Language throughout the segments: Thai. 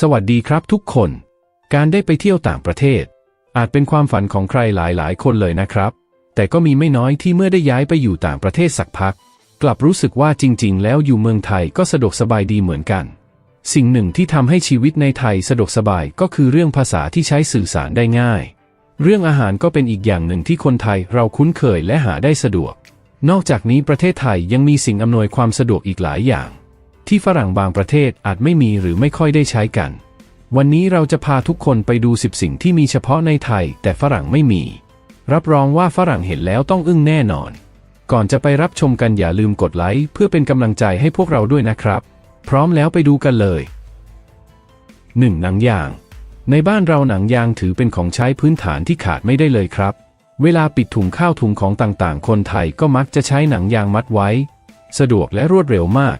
สวัสดีครับทุกคน การได้ไปเที่ยวต่างประเทศ อาจเป็นความฝันของใครหลายๆ คนเลยนะครับ แต่ก็มีไม่น้อยที่เมื่อได้ย้ายไปอยู่ต่างประเทศสักพัก กลับรู้สึกว่าจริง ๆ แล้วอยู่เมืองไทยก็สะดวกสบายดีเหมือนกัน สิ่งหนึ่งที่ทำให้ชีวิตในไทยสะดวกสบายก็คือเรื่องภาษาที่ใช้สื่อสารได้ง่าย เรื่องอาหารก็เป็นอีกอย่างหนึ่งที่คนไทยเราคุ้นเคยและหาได้สะดวก นอกจากนี้ประเทศไทยยังมีสิ่งอำนวยความสะดวกอีกหลายอย่าง ที่ฝรั่งบางประเทศอาจไม่มีหรือไม่ค่อยได้ใช้กัน วันนี้เราจะพาทุกคนไปดู 10 สิ่งที่มีเฉพาะในไทย แต่ฝรั่งไม่มี รับรองว่าฝรั่งเห็นแล้วต้องอึ้งแน่นอน ก่อนจะไปรับชมกันอย่าลืมกดไลค์เพื่อเป็นกำลังใจให้พวกเราด้วยนะครับ พร้อมแล้วไปดูกันเลย 1. หนังยาง ในบ้านเราหนังยางถือเป็นของใช้พื้นฐานที่ขาดไม่ได้เลยครับ เวลาปิดถุงข้าวถุงของต่างๆ คนไทยก็มักจะใช้หนังยางมัดไว้ สะดวกและรวดเร็วมาก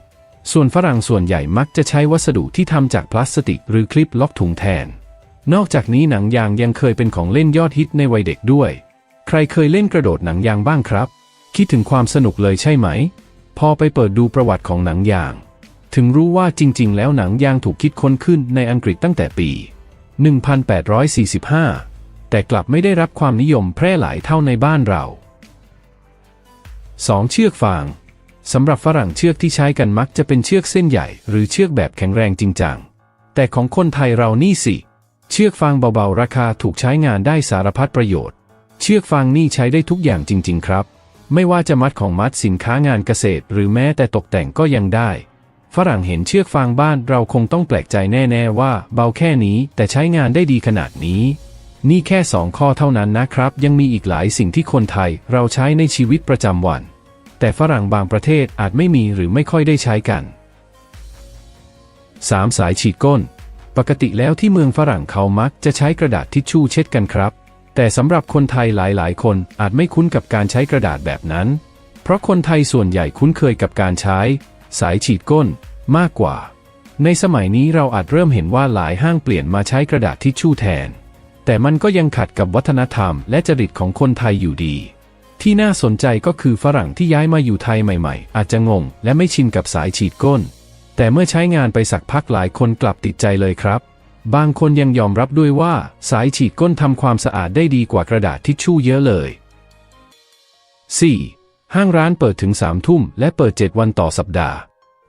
ส่วนฝรั่งส่วนใหญ่มักจะใช้วัสดุที่ทำจากพลาสติก หรือคลิปล็อกถุงแทน นอกจากนี้หนังยางยังเคยเป็นของเล่นยอดฮิตในวัยเด็กด้วย ใครเคยเล่นกระโดดหนังยางบ้างครับ คิดถึงความสนุกเลยใช่ไหม พอไปเปิดดูประวัติของหนังยาง ถึงรู้ว่าจริง ๆ แล้วหนังยางถูกคิดค้นขึ้นในอังกฤษตั้งแต่ปี 1845 แต่กลับไม่ได้รับความนิยมแพร่หลายเท่าในบ้านเรา 2. เชือกฟาง สำหรับฝรั่งเชือกที่ใช้กันมักจะเป็นเชือกเส้นใหญ่ หรือเชือกแบบแข็งแรงจริงจัง แต่ของคนไทยเรานี่สิ เชือกฟางเบาๆ ราคาถูกใช้งานได้สารพัดประโยชน์ เชือกฟางนี่ใช้ได้ทุกอย่างจริง ๆ ครับ ไม่ว่าจะมัดของมัดสินค้างานเกษตร หรือแม้แต่ตกแต่งก็ยังได้ ฝรั่งเห็นเชือกฟางบ้านเราคงต้องแปลกใจแน่ ๆ ว่า เบาแค่นี้แต่ใช้งานได้ดีขนาดนี้ นี่แค่สองข้อเท่านั้นนะครับ ยังมีอีกหลายสิ่งที่คนไทยเราใช้ในชีวิตประจำวัน แต่ฝรั่งบางประเทศอาจไม่มีหรือไม่ค่อยได้ใช้กัน 3. สายฉีดก้น ปกติแล้วที่เมืองฝรั่งเขามักจะใช้กระดาษทิชชู่เช็ดกันครับ แต่สำหรับคนไทยหลายๆ คนอาจไม่คุ้นกับการใช้กระดาษแบบนั้น เพราะคนไทยส่วนใหญ่คุ้นเคยกับการใช้ สายฉีดก้นมากกว่า ในสมัยนี้เราอาจเริ่มเห็นว่าหลายห้างเปลี่ยนมาใช้กระดาษทิชชู่แทน แต่มันก็ยังขัดกับวัฒนธรรมและจริตของคนไทยอยู่ดี ที่น่าสนใจก็คือฝรั่งที่ย้ายมาอยู่ไทยใหม่ๆ อาจจะงง และไม่ชินกับสายฉีดก้น แต่เมื่อใช้งานไปสักพักหลายคนกลับติดใจเลยครับ บางคนยังยอมรับด้วยว่าสายฉีดก้นทำความสะอาดได้ดีกว่ากระดาษทิชชู่เยอะเลย 4. ห้างร้านเปิดถึง3ทุ่มและเปิด 7 วันต่อสัปดาห์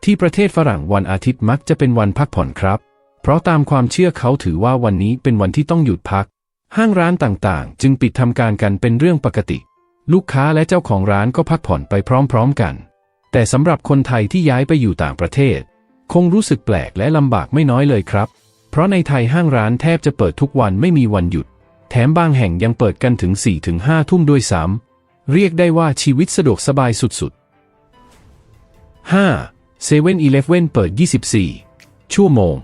ที่ประเทศฝรั่งวันอาทิตย์มักจะเป็นวันพักผ่อนครับ เพราะตามความเชื่อเขาถือว่าวันนี้เป็นวันที่ต้องหยุดพัก ห้างร้านต่างๆ จึงปิดทำการกันเป็นเรื่องปกติ ลูกค้าและเจ้าของร้านก็พักผ่อนไปพร้อมๆกัน แต่สำหรับคนไทยที่ย้ายไปอยู่ต่างประเทศ คงรู้สึกแปลกและลำบากไม่น้อยเลยครับ เพราะในไทยห้างร้านแทบจะเปิดทุกวันไม่มีวันหยุด แถมบางแห่งยังเปิดกันถึง4-5ทุ่มด้วยซ้ำเรียกได้ว่าชีวิตสะดวกสบายสุดๆ 5. เซเว่นอีเลฟเว่นเปิด 24 ชั่วโมง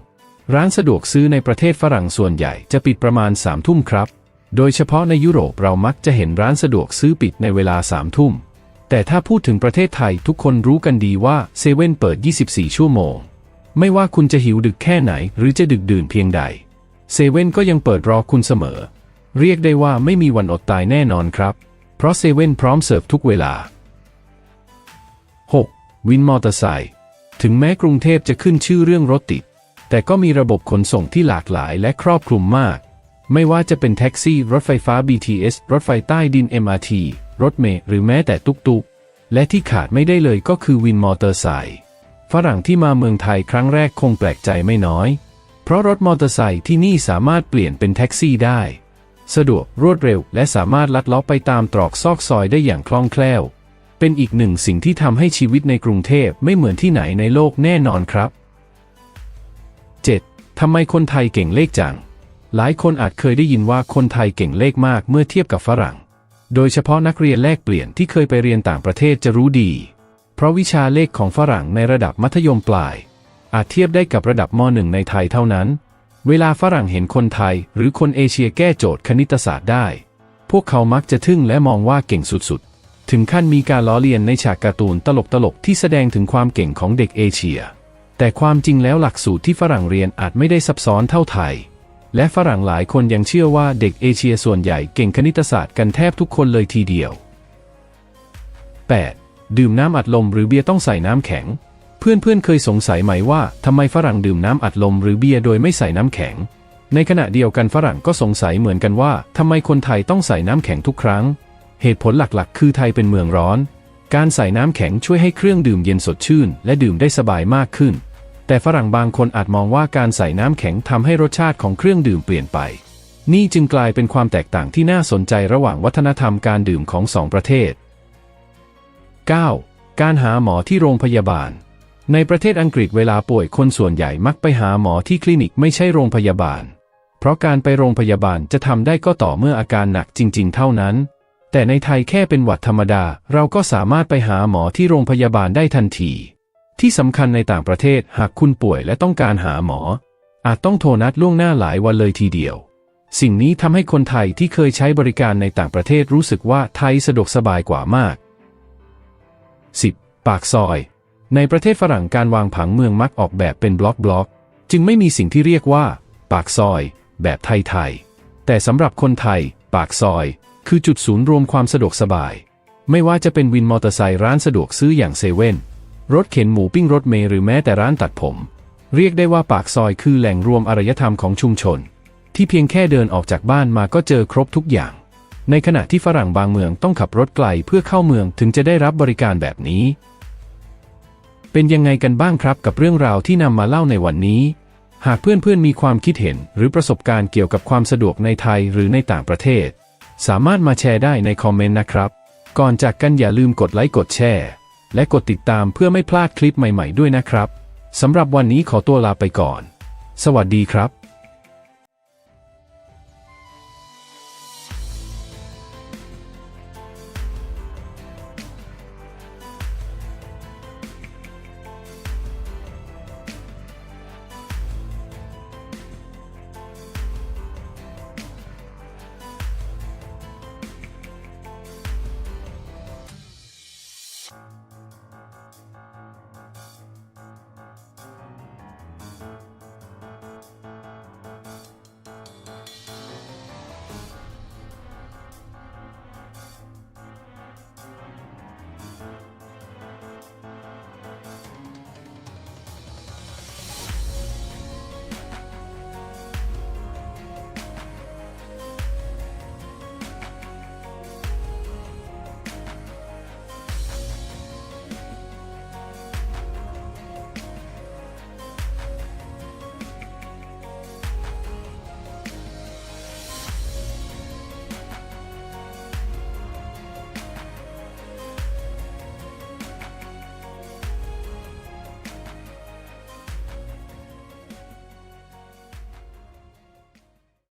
ร้านสะดวกซื้อในประเทศฝรั่งส่วนใหญ่จะปิดประมาณ3ทุ่มครับ โดยเฉพาะในยุโรปเรามักจะเห็นร้านสะดวกซื้อปิดในเวลา3ทุ่ม แต่ถ้าพูดถึงประเทศไทยทุกคนรู้กันดีว่าเซเว่นเปิด 24 ชั่วโมง ไม่ว่าคุณจะหิวดึกแค่ไหน หรือจะดึกดื่นเพียงใด เซเว่นก็ยังเปิดรอคุณเสมอ เรียกได้ว่าไม่มีวันอดตายแน่นอนครับ เพราะเซเว่นพร้อมเสิร์ฟทุกเวลา 6. วินมอเตอร์ไซค์ถึงแม้กรุงเทพจะขึ้นชื่อเรื่องรถติด แต่ก็มีระบบขนส่งที่หลากหลายและครอบคลุมมาก ไม่ว่าจะเป็นแท็กซี่ รถไฟฟ้า BTS รถไฟใต้ดิน MRT รถเมล์หรือแม้แต่ตุกตุกและที่ขาดไม่ได้เลยก็คือวินมอเตอร์ไซค์ฝรั่งที่มาเมืองไทยครั้งแรกคงแปลกใจไม่น้อย เพราะรถมอเตอร์ไซค์ที่นี่สามารถเปลี่ยนเป็นแท็กซี่ได้ สะดวกรวดเร็ว และสามารถลัดเลาะไปตามตรอกซอกซอยได้อย่างคล่องแคล่ว เป็นอีกหนึ่งสิ่งที่ทำให้ชีวิตในกรุงเทพไม่เหมือนที่ไหนในโลกแน่นอนครับ 7. ทำไมคนไทยเก่งเลขจัง หลายคนอาจเคยได้ยินว่าคนไทยเก่งเลขมากเมื่อเทียบกับฝรั่ง โดยเฉพาะนักเรียนแลกเปลี่ยนที่เคยไปเรียนต่างประเทศจะรู้ดี เพราะวิชาเลขของฝรั่งในระดับมัธยมปลาย อาจเทียบได้กับระดับม .1 ในไทยเท่านั้น เวลาฝรั่งเห็นคนไทยหรือคนเอเชียแก้โจทย์คณิตศาสตร์ได้ พวกเขามักจะทึ่งและมองว่าเก่งสุดๆ ถึงขั้นมีการล้อเลียนในฉากการ์ตูนตลกๆที่แสดงถึงความเก่งของเด็กเอเชีย แต่ความจริงแล้วหลักสูตรที่ฝรั่งเรียนอาจไม่ได้ซับซ้อนเท่าไทย และฝรั่งหลายคนยังเชื่อว่าเด็กเอเชียส่วนใหญ่เก่งคณิตศาสตร์กันแทบทุกคนเลยทีเดียว 8. ดื่มน้ำอัดลมหรือเบียร์ต้องใส่น้ำแข็ง เพื่อนๆเคยสงสัยไหมว่าทำไมฝรั่งดื่มน้ำอัดลมหรือเบียร์โดยไม่ใส่น้ำแข็ง ในขณะเดียวกันฝรั่งก็สงสัยเหมือนกันว่าทำไมคนไทยต้องใส่น้ำแข็งทุกครั้ง เหตุผลหลักๆ คือไทยเป็นเมืองร้อน การใส่น้ำแข็งช่วยให้เครื่องดื่มเย็นสดชื่น และดื่มได้สบายมากขึ้น แต่ฝรั่งบางคนอาจมองว่าการใส่น้ำแข็งทำให้รสชาติของเครื่องดื่มเปลี่ยนไป นี่จึงกลายเป็นความแตกต่างที่น่าสนใจระหว่างวัฒนธรรมการดื่มของสองประเทศ 9. การหาหมอที่โรงพยาบาล ในประเทศอังกฤษเวลาป่วยคนส่วนใหญ่มักไปหาหมอที่คลินิกไม่ใช่โรงพยาบาล เพราะการไปโรงพยาบาลจะทำได้ก็ต่อเมื่ออาการหนักจริง ๆ เท่านั้น แต่ในไทยแค่เป็นหวัดธรรมดา เราก็สามารถไปหาหมอที่โรงพยาบาลได้ทันที ที่สำคัญในต่างประเทศหากคุณป่วยและต้องการหาหมอ อาจต้องโทรนัดล่วงหน้าหลายวันเลยทีเดียว สิ่งนี้ทำให้คนไทยที่เคยใช้บริการในต่างประเทศรู้สึกว่าไทยสะดวกสบายกว่ามาก 10. ปากซอย ในประเทศฝรั่งการวางผังเมืองมักออกแบบเป็นบล็อกบล็อกจึงไม่มีสิ่งที่เรียกว่า ปากซอย แบบไทยๆแต่สำหรับคนไทย ปากซอย คือจุดศูนย์รวมความสะดวกสบาย ไม่ว่าจะเป็นวินมอเตอร์ไซค์ร้านสะดวกซื้ออย่างเซเว่น รถเข็นหมูปิ้งรถเมล์หรือแม้แต่ร้านตัดผม เรียกได้ว่าปากซอยคือแหล่งรวมอารยธรรมของชุมชน ที่เพียงแค่เดินออกจากบ้านมาก็เจอครบทุกอย่าง ในขณะที่ฝรั่งบางเมืองต้องขับรถไกลเพื่อเข้าเมืองถึงจะได้รับบริการแบบนี้ เป็นยังไงกันบ้างครับกับเรื่องราวที่นำมาเล่าในวันนี้ หากเพื่อนๆมีความคิดเห็นหรือประสบการณ์เกี่ยวกับความสะดวกในไทยหรือในต่างประเทศ สามารถมาแชร์ได้ในคอมเมนต์นะครับ ก่อนจากกันอย่าลืมกดไลค์กดแชร์ และกดติดตามเพื่อไม่พลาดคลิปใหม่ๆด้วยนะครับ สำหรับวันนี้ขอตัวลาไปก่อน สวัสดีครับ